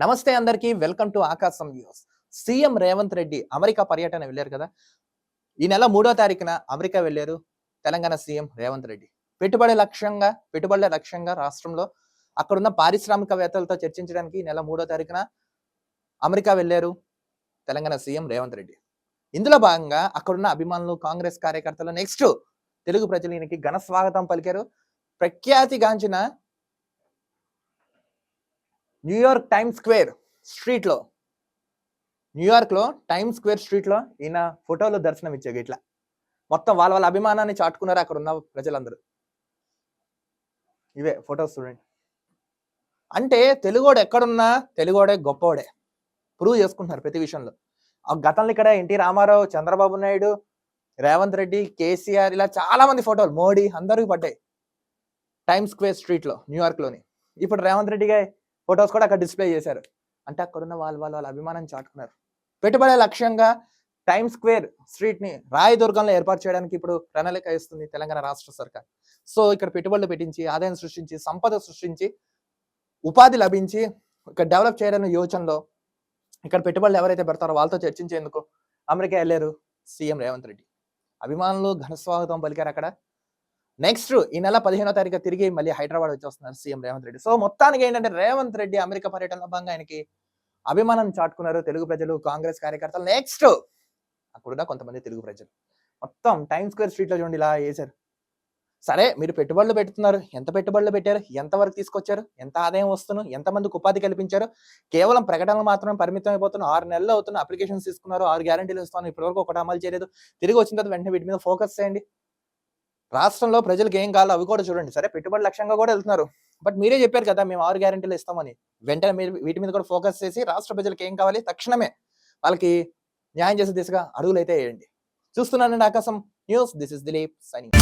నమస్తే అందరికీ welcome to Aakasam news. CM Revanth Reddy America పర్యటన వెళ్ళారు కదా? ఈ నెల మూడో తారీఖున అమెరికా వెళ్ళారు తెలంగాణ సీఎం రేవంత్ రెడ్డి. పెట్టుబడి లక్ష్యంగా పెట్టుబడుల లక్ష్యంగా రాష్ట్రంలో అక్కడున్న పారిశ్రామికవేత్తలతో చర్చించడానికి ఈ నెల మూడో తారీఖున అమెరికా వెళ్ళారు తెలంగాణ సీఎం రేవంత్ రెడ్డి. ఇందులో భాగంగా అక్కడున్న అభిమానులు కాంగ్రెస్ కార్యకర్తలు నెక్స్ట్ తెలుగు ప్రజలు ఈయనకి ఘన స్వాగతం పలికారు. ప్రఖ్యాతిగాంచిన న్యూయార్క్ టైమ్ స్క్వేర్ స్ట్రీట్లో. న్యూయార్క్లో టైమ్ స్క్వేర్ స్ట్రీట్లో ఈయన ఫోటోలు దర్శనం ఇచ్చాడు ఇట్లా. మొత్తం వాళ్ళ వాళ్ళ అభిమానాన్ని చాటుకున్నారు అక్కడ ఉన్న ప్రజలందరూ. ఇవే ఫొటోస్ చూడండి. అంటే తెలుగోడు ఎక్కడున్నా తెలుగోడే గొప్పోడే. ప్రూవ్ చేసుకుంటున్నారు ప్రతి విషయంలో. ఆ గతంలో ఇక్కడ ఎన్టీ రామారావు చంద్రబాబు నాయుడు రేవంత్ రెడ్డి కేసీఆర్ ఇలా చాలా మంది ఫోటోలు మోడీ అందరూ పడ్డాయి. టైమ్ స్క్వేర్ స్ట్రీట్లో న్యూయార్క్లోని ఇప్పుడు రేవంత్ రెడ్డి ఫొటోస్ కూడా అక్కడ డిస్ప్లే చేశారు. అంటే అక్కడున్న వాళ్ళు వాళ్ళ వాళ్ళ అభిమానం చాటుకున్నారు. పెట్టుబడి లక్ష్యంగా టైమ్ స్క్వేర్ స్ట్రీట్ని రాయదుర్గంలో ఏర్పాటు చేయడానికి ఇప్పుడు ప్రణాళిక ఇస్తుంది తెలంగాణ రాష్ట్ర సర్కార్. సో ఇక్కడ పెట్టుబడులు పెట్టించి ఆదాయం సృష్టించి సంపద సృష్టించి ఉపాధి లభించి ఇక్కడ డెవలప్ చేయాలనే యోచనలో ఇక్కడ పెట్టుబడులు ఎవరైతే పెడతారో వాళ్ళతో చర్చించేందుకు అమెరికా వెళ్ళారు సీఎం రేవంత్ రెడ్డి. అభిమానులు ఘన స్వాగతం పలికారు అక్కడ. నెక్స్ట్ ఈ నెల పదిహేనో తారీఖు తిరిగి మళ్ళీ హైదరాబాద్ వచ్చేస్తున్నారు సీఎం రేవంత్ రెడ్డి. సో మొత్తానికి ఏంటంటే రేవంత్ రెడ్డి అమెరికా పర్యటన భాగంగా ఆయనకి అభిమానం చాటుకున్నారు తెలుగు ప్రజలు కాంగ్రెస్ కార్యకర్తలు. నెక్స్ట్ అక్కడున్న కొంతమంది తెలుగు ప్రజలు. మొత్తం టైమ్ స్క్వేర్ స్ట్రీట్లో చూడండి ఇలా వేశారు సరే మీరు పెట్టుబడులు పెడుతున్నారు. ఎంత పెట్టుబడులు పెట్టారు? ఎంత వరకు తీసుకొచ్చారు? ఎంత ఆదాయం వస్తును? ఎంతమందికి ఉపాధి కల్పించారు? కేవలం ప్రకటనలు మాత్రమే పరిమితం అయిపోతున్న ఆరు నెలలు అవుతున్న అప్లికేషన్స్ తీసుకున్నారు. ఆరు గ్యారంటీలు ఇస్తాను. ఇప్పటివరకు ఒకటి అమలు చేయలేదు. తిరిగి వచ్చిన తర్వాత వెంటనే వీటి మీద ఫోకస్ చేయండి. రాష్ట్రంలో ప్రజలకు ఏం కావాలో అవి కూడా చూడండి. సరే పెట్టుబడి లక్ష్యంగా కూడా వెళ్తున్నారు. బట్ మీరే చెప్పారు కదా మేము ఆరు గ్యారెంటీలు ఇస్తామని. వెంటనే మీరు వీటి మీద కూడా ఫోకస్ చేసి రాష్ట్ర ప్రజలకు ఏం కావాలి తక్షణమే వాళ్ళకి న్యాయం చేసే దిశగా అడుగులు అయితే వేయండి. చూస్తున్నానండి Aakasam news. This is Dilip signing.